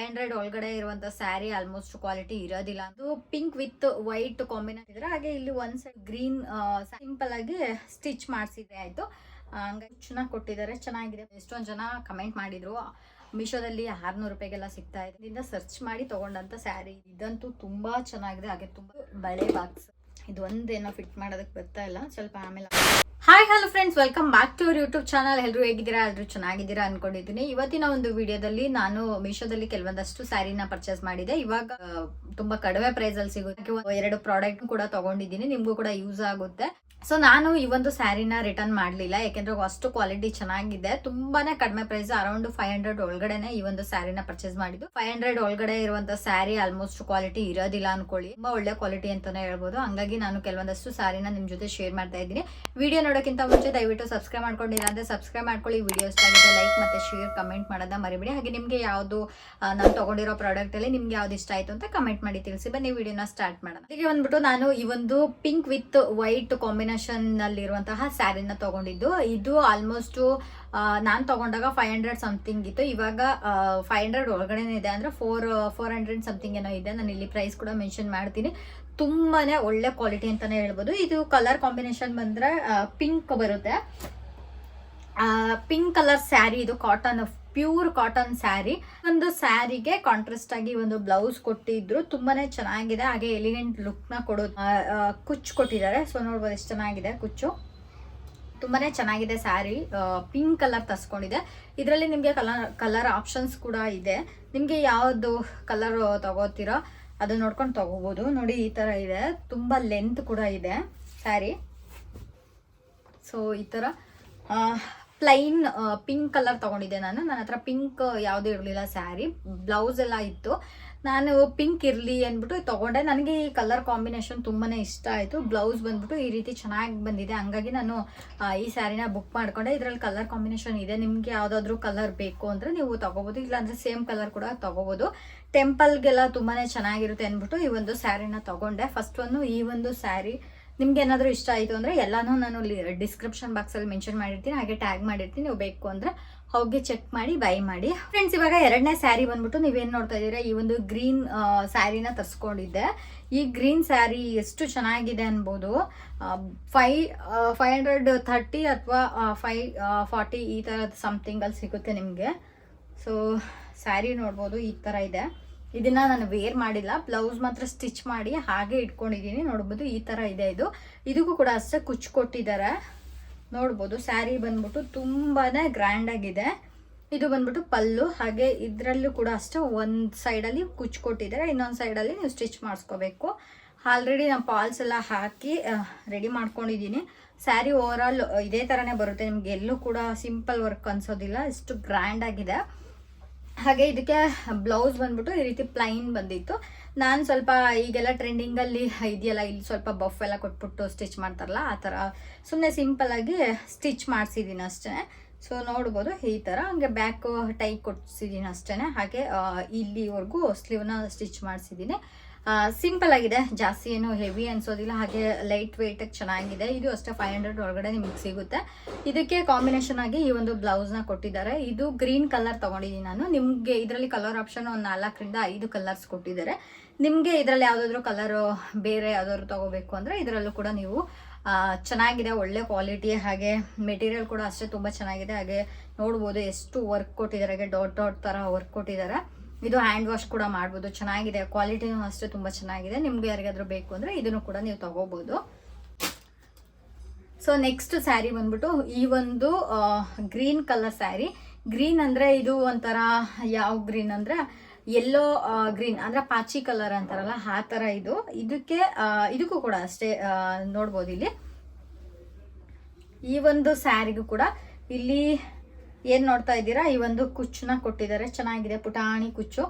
Five hundred ಒಳಗಡೆ ಇರುವಂತ sari almost quality ಇರೋದಿಲ್ಲ. ಅದು ಪಿಂಕ್ ವಿತ್ ವೈಟ್ ಕಾಂಬಿನೇಷನ್ ಇದ್ರೆ ಹಾಗೆ ಇಲ್ಲಿ ಒಂದ್ ಸೈಡ್ ಗ್ರೀನ್ ಸಿಂಪಲ್ ಆಗಿ ಸ್ಟಿಚ್ ಮಾಡಿಸಿದೆ ಆಯ್ತು. ಹಂಗಾಗಿ ಚೆನ್ನಾಗಿ ಕೊಟ್ಟಿದ್ದಾರೆ, ಚೆನ್ನಾಗಿದೆ. ಎಷ್ಟೊಂದು ಜನ ಕಮೆಂಟ್ ಮಾಡಿದ್ರು. ಮೀಶೋದಲ್ಲಿ ಆರ್ನೂರು ರೂಪಾಯಿಗೆಲ್ಲ ಸಿಗ್ತಾ ಇದೆ. ಇದರಿಂದ ಸರ್ಚ್ ಮಾಡಿ ತಗೊಂಡಂತ ಸ್ಯಾರಿ ಇದಂತೂ ತುಂಬಾ ಚೆನ್ನಾಗಿದೆ. ಹಾಗೆ ತುಂಬಾ ಬಳೆ ಬಾಕ್ಸ್ ಇದು ಒಂದೇನೋ ಫಿಟ್ ಮಾಡೋದಕ್ಕೆ ಬರ್ತಾ ಇಲ್ಲ. ಸ್ವಲ್ಪ ಆಮೇಲೆ hi hello friends welcome back to our YouTube channel ಎಲ್ಲರೂ ಹೇಗಿದ್ದೀರಾ? ಎಲ್ಲರೂ ಚೆನ್ನಾಗಿದ್ದೀರಾ ಅನ್ಕೊಂಡಿದ್ದೀನಿ. ಇವತ್ತಿನ ಒಂದು ವಿಡಿಯೋದಲ್ಲಿ ನಾನು ಮೀಶೋದಲ್ಲಿ ಕೆಲವೊಂದಷ್ಟು ಸ್ಯಾರಿನ ಪರ್ಚೇಸ್ ಮಾಡಿದೆ. ಇವಾಗ ತುಂಬಾ ಕಡಿಮೆ ಪ್ರೈಸ್ ಅಲ್ಲಿ ಸಿಗುತ್ತೆ. ಎರಡು ಪ್ರಾಡಕ್ಟ್ ಕೂಡ ತಗೊಂಡಿದ್ದೀನಿ. ನಿಮ್ಗೂ ಕೂಡ ಯೂಸ್ ಆಗುತ್ತೆ. ಸೊ ನಾನು ಈ ಒಂದು ಸ್ಯಾರಿನ ರಿಟರ್ನ್ ಮಾಡಲಿಲ್ಲ, ಯಾಕೆಂದ್ರೆ ಅಷ್ಟು ಕ್ವಾಲಿಟಿ ಚೆನ್ನಾಗಿದೆ. ತುಂಬಾನೇ ಕಡಿಮೆ ಪ್ರೈಸ್ ಅರೌಂಡ್ ಫೈವ್ ಹಂಡ್ರೆಡ್ ಒಳಗಡೆನೆ ಈ ಒಂದು ಸ್ಯಾರಿನ ಪರ್ಚೇಸ್ ಮಾಡಿದ್ದು. ಫೈವ್ ಹಂಡ್ರೆಡ್ ಒಳಗಡೆ ಇರುವಂತ ಸ್ಯಾರಿ ಆಲ್ಮೋಸ್ಟ್ ಕ್ವಾಲಿಟಿ ಇರೋದಿಲ್ಲ ಅನ್ಕೊಳ್ಳಿ. ತುಂಬಾ ಒಳ್ಳೆ ಕ್ವಾಲಿಟಿ ಅಂತಾನೆ ಹೇಳ್ಬೋದು. ಹಂಗಾಗಿ ನಾನು ಕೆಲವೊಂದಷ್ಟು ಸ್ಯಾರಿನ ನಿಮ್ ಜೊತೆ ಶೇರ್ ಮಾಡ್ತಾ ಇದ್ದೀನಿ. ವಿಡಿಯೋ ನೋಡೋಕ್ಕಿಂತ ಮುಂಚೆ ದಯವಿಟ್ಟು ಸಬ್ಸ್ಕ್ರೈಬ್ ಮಾಡ್ಕೊಂಡಿಲ್ಲ ಅಂದ್ರೆ ಸಬ್ಸ್ಕ್ರೈಬ್ ಮಾಡ್ಕೊಳ್ಳಿ. ವಿಡಿಯೋ ಇಷ್ಟ ಆಗಿದೆ ಲೈಕ್ ಮತ್ತೆ ಶೇರ್ ಕಮೆಂಟ್ ಮಾಡೋದ ಮರಿಬೇಡಿ. ಹಾಗೆ ನಿಮ್ಗೆ ಯಾವುದು ನಾನು ತಗೊಂಡಿರೋ ಪ್ರಾಡಕ್ಟ್ ಅಲ್ಲಿ ನಿಮ್ಗೆ ಯಾವ್ದು ಇಷ್ಟ ಆಯ್ತು ಅಂತ ಕಮೆಂಟ್ ಮಾಡಿ ತಿಳಿಸಿ. ಬನ್ನಿ, ವಿಡಿಯೋನ ಸ್ಟಾರ್ಟ್ ಮಾಡೋಣ. ಹೀಗೆ ಬಂದ್ಬಿಟ್ಟು ನಾನು ಈ ಒಂದು ಪಿಂಕ್ ವಿತ್ ವೈಟ್ ಕಾಂಬಿನೇಷನ್ ನಲ್ಲಿರುವಂತಹ ಸ್ಯಾರಿನ ತಗೊಂಡಿದ್ದು. ಇದು ಆಲ್ಮೋಸ್ಟ್ ನಾನು ತಗೊಂಡಾಗ ಫೈವ್ ಹಂಡ್ರೆಡ್ ಸಮಥಿಂಗ್ ಇತ್ತು. ಇವಾಗ ಫೈವ್ ಹಂಡ್ರೆಡ್ ಒಳಗಡೆನೇ ಇದೆ ಅಂದ್ರೆ ಫೋರ್ ಫೋರ್ ಹಂಡ್ರೆಡ್ ಸಮಥಿಂಗ್ ಏನೋ ಇದೆ. ನಾನು ಇಲ್ಲಿ ಪ್ರೈಸ್ ಕೂಡ ಮೆನ್ಷನ್ ಮಾಡ್ತೀನಿ. ತುಂಬಾನೇ ಒಳ್ಳೆ ಕ್ವಾಲಿಟಿ ಅಂತಾನೆ ಹೇಳ್ಬೋದು. ಇದು ಕಲರ್ ಕಾಂಬಿನೇಷನ್ ಬಂದ್ರೆ ಪಿಂಕ್ ಬರುತ್ತೆ. ಪಿಂಕ್ ಕಲರ್ ಸ್ಯಾರಿ ಇದು ಕಾಟನ್ ಪ್ಯೂರ್ ಕಾಟನ್ ಸ್ಯಾರಿ. ಒಂದು ಸ್ಯಾರಿಗೆ ಕಾಂಟ್ರಾಸ್ಟ್ ಆಗಿ ಒಂದು ಬ್ಲೌಸ್ ಕೊಟ್ಟಿದ್ರು. ತುಂಬಾನೇ ಚೆನ್ನಾಗಿದೆ. ಹಾಗೆ ಎಲಿಗೆಂಟ್ ಲುಕ್ನ ಕೊಡೋದು ಕುಚ್ಚು ಕೊಟ್ಟಿದ್ದಾರೆ. ಸೊ ನೋಡ್ಬೋದು ಎಷ್ಟು ಚೆನ್ನಾಗಿದೆ ಕುಚ್ಚು. ತುಂಬಾನೇ ಚೆನ್ನಾಗಿದೆ ಸ್ಯಾರಿ. Pink colour ತಸ್ಕೊಂಡಿದೆ. ಇದರಲ್ಲಿ ನಿಮಗೆ ಕಲರ್ ಕಲರ್ ಆಪ್ಷನ್ಸ್ ಕೂಡ ಇದೆ. ನಿಮಗೆ ಯಾವ್ದು ಕಲರ್ ತಗೋತೀರೋ ಅದನ್ನ ನೋಡ್ಕೊಂಡು ತಗೋಬಹುದು ನೋಡಿ, ಈ ತರ ಇದೆ. ತುಂಬಾ ಲೆಂತ್ ಕೂಡ ಇದೆ ಸ್ಯಾರಿ. ಸೊ ಈ ಥರ ಪ್ಲೈನ್ ಪಿಂಕ್ ಕಲರ್ ತಗೊಂಡಿದ್ದೆ ನಾನು. ನನ್ನ ಹತ್ರ ಪಿಂಕ್ ಯಾವುದೂ ಇರಲಿಲ್ಲ ಸ್ಯಾರಿ ಬ್ಲೌಸ್ ಎಲ್ಲ ಇತ್ತು. ನಾನು ಪಿಂಕ್ ಇರಲಿ ಅಂದ್ಬಿಟ್ಟು ತೊಗೊಂಡೆ. ನನಗೆ ಈ ಕಲರ್ ಕಾಂಬಿನೇಷನ್ ತುಂಬಾ ಇಷ್ಟ ಆಯಿತು. ಬ್ಲೌಸ್ ಬಂದ್ಬಿಟ್ಟು ಈ ರೀತಿ ಚೆನ್ನಾಗಿ ಬಂದಿದೆ. ಹಂಗಾಗಿ ನಾನು ಈ ಸ್ಯಾರಿನ ಬುಕ್ ಮಾಡ್ಕೊಂಡೆ. ಇದರಲ್ಲಿ ಕಲರ್ ಕಾಂಬಿನೇಷನ್ ಇದೆ. ನಿಮಗೆ ಯಾವುದಾದ್ರೂ ಕಲರ್ ಬೇಕು ಅಂದರೆ ನೀವು ತಗೋಬೋದು. ಇಲ್ಲಾಂದರೆ ಸೇಮ್ ಕಲರ್ ಕೂಡ ತೊಗೋಬೋದು. ಟೆಂಪಲ್ಗೆಲ್ಲ ತುಂಬಾ ಚೆನ್ನಾಗಿರುತ್ತೆ ಅಂದ್ಬಿಟ್ಟು ಈ ಒಂದು ಸ್ಯಾರಿನ ತಗೊಂಡೆ. ಫಸ್ಟ್ ಒಂದು ಈ ಒಂದು ಸ್ಯಾರಿ ನಿಮ್ಗೆ ಏನಾದರೂ ಇಷ್ಟ ಆಯಿತು ಅಂದರೆ ಎಲ್ಲನೂ ನಾನು ಡಿಸ್ಕ್ರಿಪ್ಷನ್ ಬಾಕ್ಸಲ್ಲಿ ಮೆನ್ಷನ್ ಮಾಡಿರ್ತೀನಿ, ಹಾಗೆ ಟ್ಯಾಗ್ ಮಾಡಿರ್ತೀನಿ, ನೀವು ಬೇಕು ಅಂದರೆ ಹೋಗಿ ಚೆಕ್ ಮಾಡಿ ಬೈ ಮಾಡಿ. ಫ್ರೆಂಡ್ಸ್ ಇವಾಗ ಎರಡನೇ ಸ್ಯಾರಿ ಬಂದ್ಬಿಟ್ಟು ನೀವೇನು ನೋಡ್ತಾ ಇದ್ದೀರಾ? ಈ ಒಂದು ಗ್ರೀನ್ ಸ್ಯಾರಿನ ತರಿಸ್ಕೊಂಡಿದ್ದೆ. ಈ ಗ್ರೀನ್ ಸ್ಯಾರಿ ಎಷ್ಟು ಚೆನ್ನಾಗಿದೆ ಅನ್ಬೋದು. ಫೈ ಫೈವ್ ಹಂಡ್ರೆಡ್ ಥರ್ಟಿ ಅಥವಾ ಫೈ ಫಾರ್ಟಿ ಈ ಥರದ ಸಮಥಿಂಗಲ್ಲಿ ಸಿಗುತ್ತೆ ನಿಮಗೆ. ಸೊ ಸ್ಯಾರಿ ನೋಡ್ಬೋದು, ಈ ಥರ ಇದೆ. ಇದನ್ನ ನಾನು ವೇರ್ ಮಾಡಿಲ್ಲ ಬ್ಲೌಸ್ ಮಾತ್ರ ಸ್ಟಿಚ್ ಮಾಡಿ ಹಾಗೆ ಇಟ್ಕೊಂಡಿದ್ದೀನಿ. ನೋಡ್ಬೋದು ಈ ಥರ ಇದೆ ಇದು. ಇದಕ್ಕೂ ಕೂಡ ಅಷ್ಟೇ ಕುಚ್ಚು ಕೊಟ್ಟಿದ್ದಾರೆ. ನೋಡ್ಬೋದು ಸ್ಯಾರಿ ಬಂದ್ಬಿಟ್ಟು ತುಂಬಾನೇ ಗ್ರ್ಯಾಂಡ್ ಆಗಿದೆ. ಇದು ಬಂದ್ಬಿಟ್ಟು ಪಲ್ಲು. ಹಾಗೆ ಇದರಲ್ಲೂ ಕೂಡ ಅಷ್ಟೇ ಒಂದು ಸೈಡಲ್ಲಿ ಕುಚ್ಚು ಕೊಟ್ಟಿದ್ದಾರೆ. ಇನ್ನೊಂದು ಸೈಡಲ್ಲಿ ನೀವು ಸ್ಟಿಚ್ ಮಾಡಿಸ್ಕೋಬೇಕು. ಆಲ್ರೆಡಿ ನಾನು ಪಾಲ್ಸ್ ಎಲ್ಲ ಹಾಕಿ ರೆಡಿ ಮಾಡ್ಕೊಂಡಿದ್ದೀನಿ. ಸ್ಯಾರಿ ಓವರ್ ಆಲ್ ಇದೇ ಥರನೇ ಬರುತ್ತೆ. ನಿಮ್ಗೆ ಎಲ್ಲೂ ಕೂಡ ಸಿಂಪಲ್ ವರ್ಕ್ ಅನ್ಸೋದಿಲ್ಲ. ಇಷ್ಟು ಗ್ರ್ಯಾಂಡ್ ಆಗಿದೆ. ಹಾಗೆ ಇದಕ್ಕೆ ಬ್ಲೌಸ್ ಬಂದ್ಬಿಟ್ಟು ಈ ರೀತಿ ಪ್ಲೈನ್ ಬಂದಿತ್ತು. ನಾನು ಸ್ವಲ್ಪ ಈಗೆಲ್ಲ ಟ್ರೆಂಡಿಂಗಲ್ಲಿ ಇದೆಯಲ್ಲ, ಇಲ್ಲಿ ಸ್ವಲ್ಪ ಬಫ್ ಎಲ್ಲ ಕೊಟ್ಬಿಟ್ಟು ಸ್ಟಿಚ್ ಮಾಡ್ತಾರಲ್ಲ, ಆ ಥರ ಸುಮ್ಮನೆ ಸಿಂಪಲ್ ಆಗಿ ಸ್ಟಿಚ್ ಮಾಡಿಸಿದ್ದೀನಿ ಅಷ್ಟೇ. ಸೊ ನೋಡ್ಬೋದು ಈ ಥರ ಹಂಗೆ ಬ್ಯಾಕ್ ಟೈ ಕೊಡ್ಸಿದ್ದೀನಿ ಅಷ್ಟೇ. ಹಾಗೆ ಇಲ್ಲಿವರೆಗೂ ಸ್ಲೀವ್ನ ಸ್ಟಿಚ್ ಮಾಡಿಸಿದ್ದೀನಿ ಸಿಂಪಲ್ ಆಗಿದೆ. ಜಾಸ್ತಿ ಏನು ಹೆವಿ ಅನ್ಸೋದಿಲ್ಲ. ಹಾಗೆ ಲೈಟ್ ವೆಯ್ಟ್ ಚೆನ್ನಾಗಿದೆ. ಇದು ಅಷ್ಟೇ ಫೈವ್ ಹಂಡ್ರೆಡ್ ಒಳಗಡೆ ನಿಮಗೆ ಸಿಗುತ್ತೆ. ಇದಕ್ಕೆ ಕಾಂಬಿನೇಷನ್ ಆಗಿ ಈ ಒಂದು ಬ್ಲೌಸ್ನ ಕೊಟ್ಟಿದ್ದಾರೆ. ಇದು ಗ್ರೀನ್ ಕಲರ್ ತೊಗೊಂಡಿದ್ದೀನಿ ನಾನು. ನಿಮಗೆ ಇದರಲ್ಲಿ ಕಲರ್ ಆಪ್ಷನ್ ಒಂದು ನಾಲ್ಕರಿಂದ ಐದು ಕಲರ್ಸ್ ಕೊಟ್ಟಿದ್ದಾರೆ. ನಿಮಗೆ ಇದರಲ್ಲಿ ಯಾವುದಾದ್ರೂ ಕಲರ್ ಬೇರೆ ಯಾವುದಾದ್ರು ತಗೋಬೇಕು ಅಂದರೆ ಇದರಲ್ಲೂ ಕೂಡ ನೀವು ಚೆನ್ನಾಗಿದೆ. ಒಳ್ಳೆ ಕ್ವಾಲಿಟಿ ಹಾಗೆ ಮೆಟೀರಿಯಲ್ ಕೂಡ ಅಷ್ಟೇ ತುಂಬ ಚೆನ್ನಾಗಿದೆ. ಹಾಗೆ ನೋಡ್ಬೋದು ಎಷ್ಟು ವರ್ಕ್ ಕೊಟ್ಟಿದ್ದಾರೆ. ಹಾಗೆ ಡಾಟ್ ಡಾಟ್ ಥರ ವರ್ಕ್ ಕೊಟ್ಟಿದ್ದಾರೆ. ಇದು ಹ್ಯಾಂಡ್ ವಾಶ್ ಕೂಡ ಮಾಡ್ಬೋದು. ಚೆನ್ನಾಗಿದೆ. ಕ್ವಾಲಿಟಿನೂ ಅಷ್ಟೇ ತುಂಬ ಚೆನ್ನಾಗಿದೆ. ನಿಮ್ಗೆ ಯಾರಿಗಾದ್ರೂ ಬೇಕು ಅಂದರೆ ಇದನ್ನು ಕೂಡ ನೀವು ತಗೋಬೋದು. ಸೊ ನೆಕ್ಸ್ಟ್ ಸ್ಯಾರಿ ಬಂದ್ಬಿಟ್ಟು ಈ ಒಂದು ಗ್ರೀನ್ ಕಲರ್ ಸ್ಯಾರಿ ಗ್ರೀನ್ ಅಂದ್ರೆ ಇದು ಒಂಥರ ಯಾವ ಗ್ರೀನ್ ಅಂದ್ರೆ ಎಲ್ಲೋ ಗ್ರೀನ್ ಅಂದ್ರೆ ಪಾಚಿ ಕಲರ್ ಅಂತಾರಲ್ಲ, ಆ ಥರ ಇದು. ಇದಕ್ಕೆ ಇದಕ್ಕೂ ಕೂಡ ಅಷ್ಟೇ ನೋಡ್ಬೋದು ಇಲ್ಲಿ. ಈ ಒಂದು ಸ್ಯಾರಿಗೂ ಕೂಡ ಇಲ್ಲಿ ಏನ್ ನೋಡ್ತಾ ಇದ್ದೀರಾ? ಈ ಒಂದು ಕುಚ್ಚನ್ನ ಕೊಟ್ಟಿದ್ದಾರೆ. ಚೆನ್ನಾಗಿದೆ ಪುಟಾಣಿ ಕುಚ್ಚು.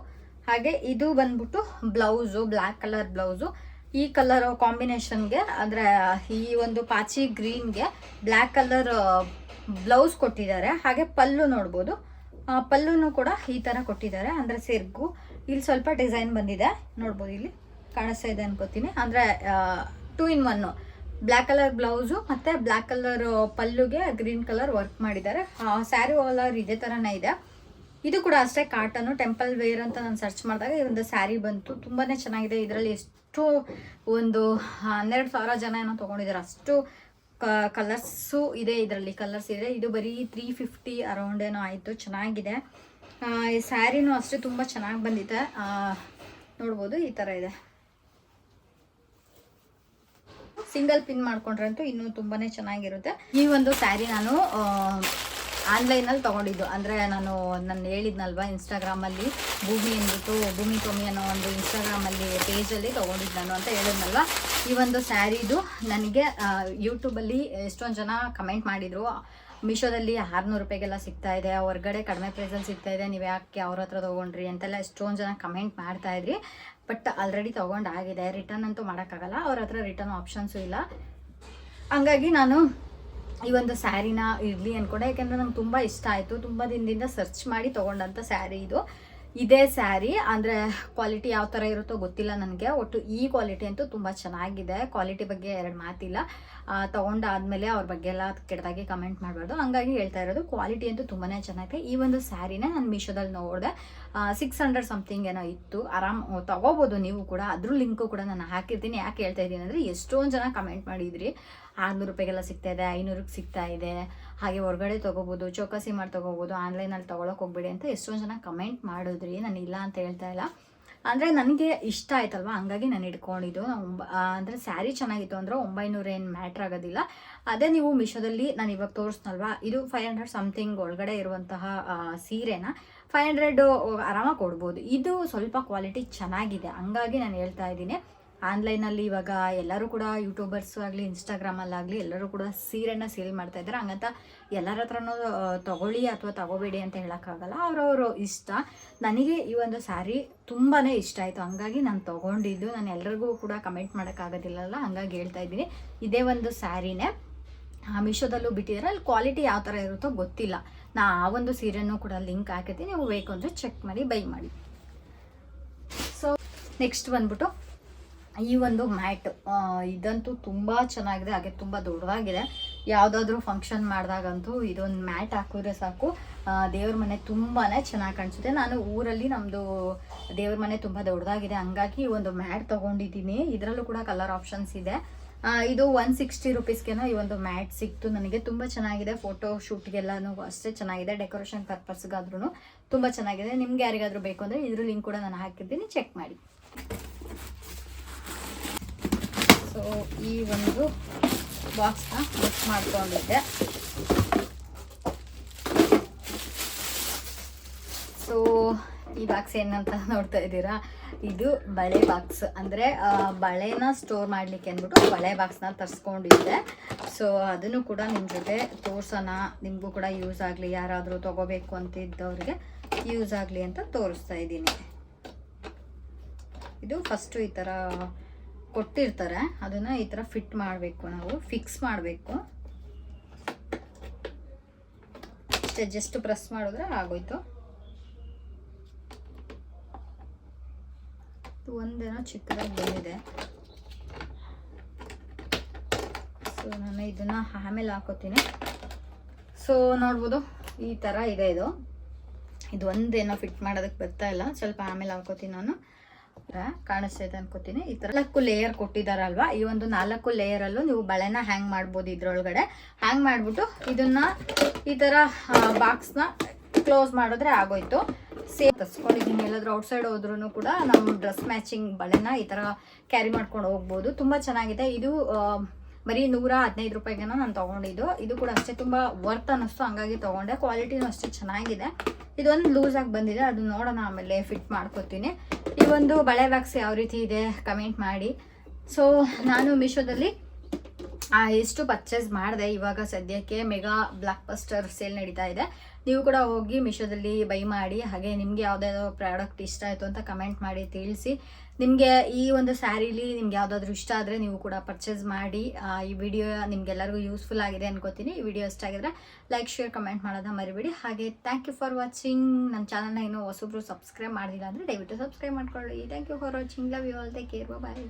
ಹಾಗೆ ಇದು ಬಂದ್ಬಿಟ್ಟು ಬ್ಲೌಸು ಬ್ಲ್ಯಾಕ್ ಕಲರ್ ಬ್ಲೌಸು. ಈ ಕಲರ್ ಕಾಂಬಿನೇಷನ್ಗೆ, ಅಂದ್ರೆ ಈ ಒಂದು ಪಾಚಿ ಗ್ರೀನ್ಗೆ ಬ್ಲ್ಯಾಕ್ ಕಲರ್ ಬ್ಲೌಸ್ ಕೊಟ್ಟಿದ್ದಾರೆ. ಹಾಗೆ ಪಲ್ಲು ನೋಡ್ಬೋದು. ಪಲ್ಲುನು ಕೂಡ ಈ ತರ ಕೊಟ್ಟಿದ್ದಾರೆ. ಅಂದ್ರೆ ಸೆರ್ಗು. ಇಲ್ಲಿ ಸ್ವಲ್ಪ ಡಿಸೈನ್ ಬಂದಿದೆ. ನೋಡ್ಬೋದು ಇಲ್ಲಿ. ಕಾಣಿಸ್ತಾ ಇದೆ ಅನ್ಕೋತೀನಿ. ಅಂದ್ರೆ two in one black colour blouse ಮತ್ತೆ ಬ್ಲ್ಯಾಕ್ ಕಲರ್ ಪಲ್ಲುಗೆ ಗ್ರೀನ್ ಕಲರ್ ವರ್ಕ್ ಮಾಡಿದ್ದಾರೆ. ಸ್ಯಾರಿ ಕಲರ್ ಇದೇ ಥರನೇ ಇದೆ. ಇದು ಕೂಡ ಅಷ್ಟೇ ಕಾಟನು ಟೆಂಪಲ್ ವೇರ್ ಅಂತ ನಾನು ಸರ್ಚ್ ಮಾಡಿದಾಗ ಈ ಒಂದು ಸ್ಯಾರಿ ಬಂತು. ತುಂಬಾ ಚೆನ್ನಾಗಿದೆ. ಇದರಲ್ಲಿ ಎಷ್ಟು ಒಂದು ಹನ್ನೆರಡು ಸಾವಿರ ಜನ ಏನೋ ತೊಗೊಂಡಿದ್ದಾರೆ. ಅಷ್ಟು ಕಲರ್ಸು ಇದೆ ಇದರಲ್ಲಿ. ಕಲರ್ಸ್ ಇದೆ. ಇದು ಬರೀ ತ್ರೀ ಫಿಫ್ಟಿ ಅರೌಂಡ್ ಏನೋ ಆಯಿತು. ಚೆನ್ನಾಗಿದೆ. ಈ ಸ್ಯಾರಿನೂ ಅಷ್ಟೇ ತುಂಬ ಚೆನ್ನಾಗಿ ಬಂದಿದೆ. ನೋಡ್ಬೋದು, ಈ ಥರ ಇದೆ. ಸಿಂಗಲ್ ಪಿನ್ ಮಾಡ್ಕೊಂಡ್ರಂತೂ ಇನ್ನೂ ತುಂಬಾನೇ ಚೆನ್ನಾಗಿರುತ್ತೆ. ಈ ಒಂದು ಸ್ಯಾರಿ ನಾನು ಆನ್ಲೈನಲ್ಲಿ ತೊಗೊಂಡಿದ್ದು. ಅಂದರೆ ನಾನು ನಾನು ಹೇಳಿದ್ನಲ್ವ, ಇನ್ಸ್ಟಾಗ್ರಾಮಲ್ಲಿ ಭೂಮಿ ಅಂದ್ಬಿಟ್ಟು ಭೂಮಿ ಟೊಮಿ ಅನ್ನೋ ಒಂದು ಇನ್ಸ್ಟಾಗ್ರಾಮಲ್ಲಿ ಪೇಜಲ್ಲಿ ತೊಗೊಂಡಿದ್ದು ನಾನು ಅಂತ ಹೇಳಿದ್ನಲ್ವ? ಈ ಒಂದು ಸ್ಯಾರಿದು ನನಗೆ ಯೂಟ್ಯೂಬಲ್ಲಿ ಎಷ್ಟೊಂದು ಜನ ಕಮೆಂಟ್ ಮಾಡಿದರು. ಮೀಶೋದಲ್ಲಿ ಆರುನೂರು ರೂಪಾಯಿಗೆಲ್ಲ ಸಿಗ್ತಾ ಇದೆ, ಹೊರಗಡೆ ಕಡಿಮೆ ಪ್ರೈಸಲ್ಲಿ ಸಿಗ್ತಾ ಇದೆ, ನೀವು ಯಾಕೆ ಅವ್ರ ಹತ್ರ ತೊಗೊಂಡ್ರಿ ಅಂತೆಲ್ಲ ಎಷ್ಟೊಂದು ಜನ ಕಮೆಂಟ್ ಮಾಡ್ತಾ ಇದ್ರಿ. ಬಟ್ ಆಲ್ರೆಡಿ ತೊಗೊಂಡಾಗಿದೆ ರಿಟರ್ನ್ ಅಂತೂ ಮಾಡೋಕ್ಕಾಗಲ್ಲ. ಅವ್ರ ಹತ್ರ ರಿಟರ್ನ್ ಆಪ್ಷನ್ಸು ಇಲ್ಲ. ಹಂಗಾಗಿ ನಾನು ಈ ಒಂದು ಸ್ಯಾರಿನ ಇರಲಿ ಅಂದ್ಕೊಂಡೆ ಯಾಕೆಂದರೆ ನಂಗೆ ತುಂಬ ಇಷ್ಟ ಆಯಿತು. ತುಂಬ ದಿನದಿಂದ ಸರ್ಚ್ ಮಾಡಿ ತೊಗೊಂಡಂಥ ಸ್ಯಾರಿ ಇದು. ಇದೇ ಸ್ಯಾರಿ, ಅಂದರೆ ಕ್ವಾಲಿಟಿ ಯಾವ ಥರ ಇರುತ್ತೋ ಗೊತ್ತಿಲ್ಲ ನನಗೆ. ಒಟ್ಟು ಈ ಕ್ವಾಲಿಟಿ ಅಂತೂ ತುಂಬ ಚೆನ್ನಾಗಿದೆ. ಕ್ವಾಲಿಟಿ ಬಗ್ಗೆ ಎರಡು ಮಾತಿಲ್ಲ. ತೊಗೊಂಡಾದಮೇಲೆ ಅವ್ರ ಬಗ್ಗೆ ಎಲ್ಲ ಕೆಟ್ಟದಾಗಿ ಕಮೆಂಟ್ ಮಾಡಬಾರ್ದು. ಹಂಗಾಗಿ ಹೇಳ್ತಾ ಇರೋದು ಕ್ವಾಲಿಟಿ ಅಂತೂ ತುಂಬಾ ಚೆನ್ನಾಗಿದೆ. ಈ ಒಂದು ಸ್ಯಾರಿನೇ ನಾನು ಮೀಶೋದಲ್ಲಿ ನೋಡಿದೆ. ಸಿಕ್ಸ್ ಹಂಡ್ರೆಡ್ ಸಮಥಿಂಗ್ ಏನೋ ಇತ್ತು. ಆರಾಮ್ ತಗೋಬೋದು ನೀವು ಕೂಡ. ಅದ್ರ ಲಿಂಕು ಕೂಡ ನಾನು ಹಾಕಿರ್ತೀನಿ. ಯಾಕೆ ಹೇಳ್ತಾ ಇದ್ದೀನಿ ಅಂದರೆ ಎಷ್ಟೊಂದು ಜನ ಕಮೆಂಟ್ ಮಾಡಿದ್ರಿ. ಆರುನೂರು ರೂಪಾಯಿಗೆಲ್ಲ ಸಿಗ್ತಾ ಇದೆ, ಐನೂರಕ್ಕೆ ಸಿಗ್ತಾ ಇದೆ. ಹಾಗೆ ಹೊರಗಡೆ ತೊಗೋಬೋದು, ಚೌಕಾಸಿ ಮಾಡಿ ತೊಗೋಬೋದು ಆನ್ಲೈನಲ್ಲಿ ತೊಗೊಳಕ್ಕೆ ಹೋಗ್ಬೇಡಿ ಅಂತ ಎಷ್ಟೊಂದು ಜನ ಕಮೆಂಟ್ ಮಾಡಿದ್ರಿ. ನಾನು ಇಲ್ಲ ಅಂತ ಹೇಳ್ತಾ ಇಲ್ಲ. ಅಂದರೆ ನನಗೆ ಇಷ್ಟ ಆಯ್ತಲ್ವಾ? ಹಂಗಾಗಿ ನಾನು ಇಟ್ಕೊಂಡಿದ್ದು. ಅಂದ್ರೆ ಸ್ಯಾರಿ ಚೆನ್ನಾಗಿತ್ತು ಅಂದರೆ ಒಂಬೈನೂರು ಏನು ಮ್ಯಾಟ್ರ್ ಆಗೋದಿಲ್ಲ. ಅದೇ ನೀವು ಮಿಶೋದಲ್ಲಿ ನಾನು ಇವಾಗ ತೋರಿಸ್ನಲ್ವಾ? ಇದು ಫೈವ್ ಹಂಡ್ರೆಡ್ ಸಮಥಿಂಗ್ ಒಳಗಡೆ ಇರುವಂತಹ ಸೀರೆನ ಫೈವ್ ಹಂಡ್ರೆಡ್ ಆರಾಮಾಗಿ ಕೊಡ್ಬೋದು. ಇದು ಸ್ವಲ್ಪ ಕ್ವಾಲಿಟಿ ಚೆನ್ನಾಗಿದೆ. ಹಂಗಾಗಿ ನಾನು ಹೇಳ್ತಾ ಇದ್ದೀನಿ. ಆನ್ಲೈನಲ್ಲಿ ಇವಾಗ ಎಲ್ಲರೂ ಕೂಡ ಯೂಟ್ಯೂಬರ್ಸ್ ಆಗಲಿ ಇನ್ಸ್ಟಾಗ್ರಾಮಲ್ಲಾಗಲಿ ಎಲ್ಲರೂ ಕೂಡ ಸೀರೆನ ಸೇಲ್ ಮಾಡ್ತಾ ಇದ್ದಾರೆ. ಹಂಗಂತ ಎಲ್ಲರ ಹತ್ರನೂ ತಗೊಳ್ಳಿ ಅಥವಾ ತಗೋಬೇಡಿ ಅಂತ ಹೇಳೋಕ್ಕಾಗಲ್ಲ. ಅವ್ರವ್ರ ಇಷ್ಟ. ನನಗೆ ಈ ಒಂದು ಸ್ಯಾರಿ ತುಂಬಾ ಇಷ್ಟ ಆಯಿತು. ಹಂಗಾಗಿ ನಾನು ತೊಗೊಂಡಿದ್ದು. ನಾನು ಎಲ್ರಿಗೂ ಕೂಡ ಕಮೆಂಟ್ ಮಾಡೋಕ್ಕಾಗೋದಿಲ್ಲಲ್ಲ, ಹಂಗಾಗಿ ಹೇಳ್ತಾ ಇದ್ದೀನಿ. ಇದೇ ಒಂದು ಸ್ಯಾರಿನೇ. ಮೀಶೋದಲ್ಲೂ ಬಿಟ್ಟಿದ್ದಾರೆ. ಅಲ್ಲಿ ಕ್ವಾಲಿಟಿ ಯಾವ ಥರ ಇರುತ್ತೋ ಗೊತ್ತಿಲ್ಲ. ನಾ ಆ ಒಂದು ಸೀರೆನೂ ಕೂಡ ಲಿಂಕ್ ಹಾಕಿರ್ತೀನಿ ನೀವು ಬೇಕು ಅಂದರೆ ಚೆಕ್ ಮಾಡಿ, ಬೈ ಮಾಡಿ. ಸೊ ನೆಕ್ಸ್ಟ್ ಬಂದ್ಬಿಟ್ಟು ಈ ಒಂದು ಮ್ಯಾಟ್ ಇದಂತೂ ತುಂಬ ಚೆನ್ನಾಗಿದೆ, ಹಾಗೆ ತುಂಬ ದೊಡ್ಡದಾಗಿದೆ. ಯಾವುದಾದ್ರೂ ಫಂಕ್ಷನ್ ಮಾಡಿದಾಗಂತೂ ಇದೊಂದು ಮ್ಯಾಟ್ ಹಾಕಿದ್ರೆ ಸಾಕು. ದೇವ್ರ ಮನೆ ತುಂಬಾ ಚೆನ್ನಾಗಿ ಕಾಣಿಸುತ್ತೆ. ನಾನು ಊರಲ್ಲಿ ನಮ್ಮದು ದೇವ್ರ ಮನೆ ತುಂಬ ದೊಡ್ಡದಾಗಿದೆ. ಹಂಗಾಗಿ ಈ ಒಂದು ಮ್ಯಾಟ್ ತೊಗೊಂಡಿದ್ದೀನಿ. ಇದರಲ್ಲೂ ಕೂಡ ಕಲರ್ ಆಪ್ಷನ್ಸ್ ಇದೆ. ಇದು ಒನ್ ಸಿಕ್ಸ್ಟಿ ರುಪೀಸ್ಗೆನೋ ಈ ಒಂದು ಮ್ಯಾಟ್ ಸಿಕ್ತು. ನನಗೆ ತುಂಬ ಚೆನ್ನಾಗಿದೆ. ಫೋಟೋ ಶೂಟ್ಗೆಲ್ಲನೂ ಅಷ್ಟೇ ಚೆನ್ನಾಗಿದೆ. ಡೆಕೋರೇಷನ್ ಪರ್ಪಸ್ಗಾದ್ರೂ ತುಂಬ ಚೆನ್ನಾಗಿದೆ. ನಿಮ್ಗೆ ಯಾರಿಗಾದರೂ ಬೇಕು ಅಂದರೆ ಇದ್ರ ಲಿಂಕ್ ಕೂಡ ನಾನು ಹಾಕಿದ್ದೀನಿ ಚೆಕ್ ಮಾಡಿ. ಸೊ ಈ ಒಂದು ಬಾಕ್ಸ್ನ ಬುಕ್ ಮಾಡ್ಕೊಂಡಿದ್ದೆ. ಸೊ ಈ ಬಾಕ್ಸ್ ಏನಂತ ನೋಡ್ತಾ ಇದ್ದೀರಾ? ಇದು ಬಳೆ ಬಾಕ್ಸ್ ಅಂದರೆ ಬಳೆನ ಸ್ಟೋರ್ ಮಾಡಲಿಕ್ಕೆ ಅಂದ್ಬಿಟ್ಟು ಬಳೆ ಬಾಕ್ಸ್ನ ತರಿಸ್ಕೊಂಡಿದ್ದೆ. ಸೊ ಅದನ್ನು ಕೂಡ ನಿಮ್ಮ ಜೊತೆ ತೋರಿಸೋಣ. ನಿಮಗೂ ಕೂಡ ಯೂಸ್ ಆಗಲಿ. ಯಾರಾದರೂ ತಗೋಬೇಕು ಅಂತ ಇದ್ದವ್ರಿಗೆ ಯೂಸ್ ಆಗಲಿ ಅಂತ ತೋರಿಸ್ತಾ ಇದ್ದೀನಿ. ಇದು ಫಸ್ಟು ಈ ಥರ ಕೊಟ್ಟಿರ್ತಾರೆ, ಅದನ್ನು ಈ ಥರ ಫಿಟ್ ಮಾಡಬೇಕು ನಾವು ಫಿಕ್ಸ್ ಮಾಡಬೇಕು. ಅಷ್ಟೇ ಜಸ್ಟ್ ಪ್ರೆಸ್ ಮಾಡಿದ್ರೆ ಆಗೋಯ್ತು. ಒಂದೇನೋ ಚಿಕ್ಕದಾಗಿ ಬಂದಿದೆ. ಸೊ ನಾನು ಇದನ್ನ ಆಮೇಲೆ ಹಾಕೋತೀನಿ. ಸೊ ನೋಡ್ಬೋದು, ಈ ಥರ ಇದೆ ಇದು. ಇದು ಒಂದೇನೋ ಫಿಟ್ ಮಾಡೋದಕ್ಕೆ ಬರ್ತಾ ಇಲ್ಲ. ಸ್ವಲ್ಪ ಆಮೇಲೆ ಹಾಕೋತೀನಿ ನಾನು. ಕಾಣಿಸ್ತೈತೆ ಅನ್ಕೋತೀನಿ. ಈ ತರ ನಾಲ್ಕು ಲೇಯರ್ ಕೊಟ್ಟಿದಾರಲ್ವಾ? ಈ ಒಂದು ನಾಲ್ಕು ಲೇಯರ್ ಅಲ್ಲೂ ನೀವು ಬಳೆನ ಹ್ಯಾಂಗ್ ಮಾಡ್ಬೋದು ಇದ್ರೊಳಗಡೆ. ಹ್ಯಾಂಗ್ ಮಾಡ್ಬಿಟ್ಟು ಇದನ್ನ ಈ ಥರ ಬಾಕ್ಸ್ನ ಕ್ಲೋಸ್ ಮಾಡಿದ್ರೆ ಆಗೋಯ್ತು. ಸೇಮ್ ತರ್ಸ್ಕೊಂಡಿದ್ದೀನಿ ಎಲ್ಲಾದ್ರೂ ಔಟ್ಸೈಡ್ ಹೋದ್ರೂ ಕೂಡ ನಮ್ಮ ಡ್ರೆಸ್ ಮ್ಯಾಚಿಂಗ್ ಬಳೆನ ಈ ತರ ಕ್ಯಾರಿ ಮಾಡ್ಕೊಂಡು ಹೋಗ್ಬೋದು. ತುಂಬಾ ಚೆನ್ನಾಗಿದೆ. ಇದು ಬರೀ ನೂರ ಹದಿನೈದು ರೂಪಾಯಿಗೆ ನಾನು ತಗೊಂಡಿದ್ದು. ಇದು ಕೂಡ ಅಷ್ಟೇ ತುಂಬಾ ವರ್ತ್ ಅನ್ನಿಸ್ತು. ಹಂಗಾಗಿ ತಗೊಂಡೆ. ಕ್ವಾಲಿಟಿನೂ ಅಷ್ಟೇ ಚೆನ್ನಾಗಿದೆ. ಇದೊಂದು ಲೂಸ್ ಆಗಿ ಬಂದಿದೆ. ಅದನ್ನ ನೋಡೋಣ ಆಮೇಲೆ ಫಿಟ್ ಮಾಡ್ಕೊತೀನಿ. ಈ ಒಂದು ಬಳೆ ಬಾಕ್ಸ್ ಯಾವ ರೀತಿ ಇದೆ? ಕಮೆಂಟ್ ಮಾಡಿ. ಸೊ ನಾನು ಮೀಶೋದಲ್ಲಿ ಎಷ್ಟು ಪರ್ಚೇಸ್ ಮಾಡಿದೆ. ಇವಾಗ ಸದ್ಯಕ್ಕೆ ಮೆಗಾ ಬ್ಲಾಕ್ ಬಸ್ಟರ್ ಸೇಲ್ ನಡೀತಾ ಇದೆ. ನೀವು ಕೂಡ ಹೋಗಿ ಮಿಶೋದಲ್ಲಿ ಬೈ ಮಾಡಿ, ಹಾಗೆ ನಿಮಗೆ ಯಾವುದಾದ್ರು ಪ್ರಾಡಕ್ಟ್ ಇಷ್ಟ ಆಯಿತು ಅಂತ ಕಮೆಂಟ್ ಮಾಡಿ ತಿಳಿಸಿ. ನಿಮಗೆ ಈ ಒಂದು ಸ್ಯಾರೀಲಿ ನಿಮ್ಗೆ ಯಾವುದಾದ್ರೂ ಇಷ್ಟ ಆದರೆ ನೀವು ಕೂಡ ಪರ್ಚೇಸ್ ಮಾಡಿ. ಈ ವಿಡಿಯೋ ನಿಮಗೆಲ್ಲರಿಗೂ ಯೂಸ್ಫುಲ್ ಆಗಿದೆ ಅನ್ಕೋತೀನಿ. ಈ ವಿಡಿಯೋ ಇಷ್ಟ ಆಗಿದ್ರೆ ಲೈಕ್ ಶೇರ್ ಕಮೆಂಟ್ ಮಾಡೋದನ್ನ ಮರಿಬೇಡಿ. ಹಾಗೆ ಥ್ಯಾಂಕ್ ಯು ಫಾರ್ ವಾಚಿಂಗ್ ನನ್ನ ಚಾನಲ್ನ ಇನ್ನೂ ಹೊಸಬ್ರು ಸಬ್ಸ್ಕ್ರೈಬ್ ಮಾಡಿಲ್ಲ ಅಂದರೆ ದಯವಿಟ್ಟು ಸಬ್ಸ್ಕ್ರೈಬ್ ಮಾಡ್ಕೊಳ್ಳಿ. Thank you for watching love you all take care bye